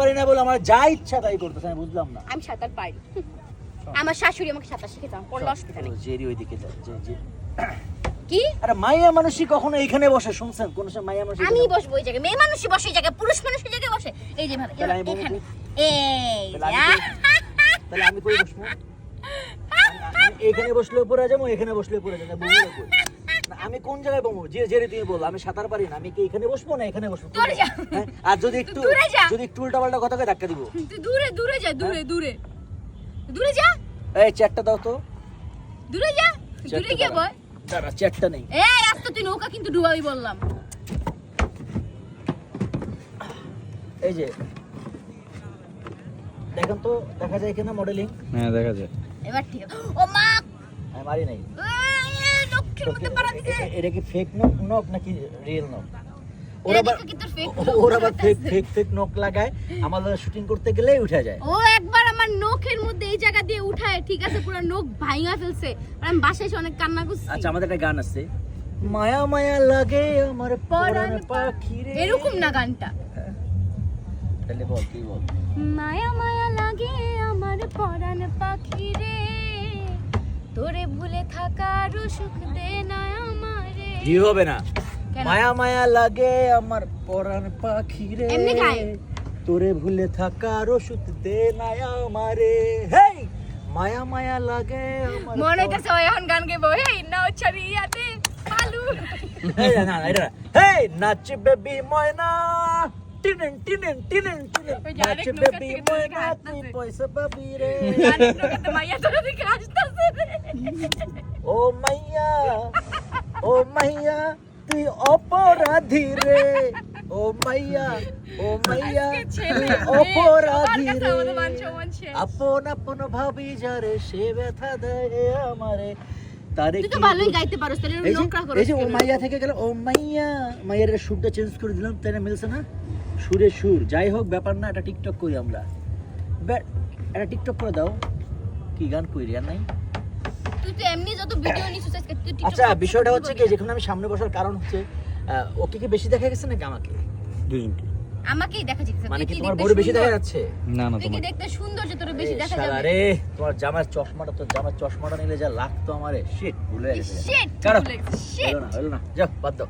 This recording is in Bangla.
পারি না বলে আমার যা ইচ্ছা তাই করতেছে আমি বুঝলাম না। আমি সাঁতার পারি। আমার শাশুড়ি আমাকে সাঁতার আমার কোনো অসুবিধা নেই। জেরি ওইদিকে যা যে যে। কি? আরে মাইয়া মানুষই কখনো এইখানে বসে শুনছেন? কোন সময় মাইয়া মানুষ আমি বসবো ওই জায়গায় মেয়ে মানুষই বসে ওই জায়গায় পুরুষ মানুষের জায়গায় বসে। এই যে ভাবে এখানে। এই তাহলে আমি কই বসবো? এখানে বসলে পড়ে যাব এখানে বসলে পড়ে যাব আমি কোন জায়গায় বমু যে জেরে তুমি বল আমি সাঁতার পারি না আমি কি এখানে বসবো না এখানে বসবো? দূরে যা। হ্যাঁ? আর যদি একটু দূরে যা। যদি একটু উল্টা পাল্টা কথা কয় ধাক্কা দিব। তুই দূরে দূরে যা দূরে হ্যাঁ? দূরে দূরে। যা। এই চেয়ারটা দাও তো। দূরে যা। দূরে গিয়ে। বয় দাঁড়া চেয়ারটা নেই। এই আজ তো তুই নৌকা কিন্তু ডুবাবি বললাম। এই যে। দেখেন তো দেখা যায় কিনা মডেলিং হ্যাঁ দেখা যায়। এবার ঠিক। আছে ও মা! আমি মারি নাই। মধ্যে পাড়া দিছে। এটা কি ফেক নক নক নাকি রিয়েল নক ওরা আবার নখ ওরা আবার ফেক ফেক ফেক নক লাগায় আমাদের শুটিং করতে গেলেই উঠে যায়। ও একবার আমার নখের মধ্যে এই জায়গা দিয়ে উঠায়। ঠিক আছে পুরো নখ ভাঙা ফেলছে। আমি বাসায় এসে অনেক কান্না করছি। আচ্ছা আমাদের একটা গান আছে। মায়া মায়া লাগে আমার পরাণ পাখি রে এরকম না গানটা? হ্যাঁ। তাহলে বল কি বল। মায়া মায়া লাগে আমার পরাণ পাখি রে তোরে ভুলে থাকার সুখ দে না আমারে। ভিউ হবে না? মায়া মায়া লাগে আমার পরাণ পাখি রে এমনি গায়। তোরে ভুলে থাকার ওষুধ দে না আমারে। হেই! মায়া মায়া লাগে আমার মনে হইতেছে এখন গান গাইবো হেই নাও ছাড়িয়াতে পালু। এই না, না এটা। হেই নাচ বেবি ময়না টিনেন টিনেন টিনেন। টিনেন নাচ বেবি থেকে তোর দিকে ময়না তুই পয়সা পাবি রে। গানের নৌকাতে মাইয়া তোর দিকে আসতেছে ও মাইয়া ও মাইয়া তুই অপরাধী রে। ও মাইয়া ও মাইয়া তুই অপরাধী রে। আপন আপন ভাবি যারে সে ব্যথা দেয় আমারে। তারে তুই তো ভালোই গাইতে পারোস তাহলে এই করো এই যে ও মাইয়া থেকে গেল ও মাইয়া মাইয়ার সুরটা চেঞ্জ করে দিলাম তাই না মিলছে না? সুরে সুর। যাই হোক ব্যাপার না এটা টিকটক করি আমরা। ব্যাট এটা টিকটক করে দাও। কি গান করি আর নাই? তুই এমনি যত ভিডিও নিছিস আজকে আচ্ছা বিষয়টা হচ্ছে কি যেখানে আমি সামনে বসার কারণ হচ্ছে ওকে কি বেশি দেখা গেছে নাকি আমাকে? দুজনকে আমাকেই দেখা যাচ্ছে। মানে কি তোমার বড় বেশি দেখা যাচ্ছে? না না তুই তোমার দেখতে সুন্দর যে তোর বেশি দেখা যাবে? রে তোমার জামার চশমাটা তো জামার চশমাটা নিলে যা লাগতো আমারে। শিট ভুলে গেছে। শিট কারও হলো না হলো না। যাও বাদ দাও।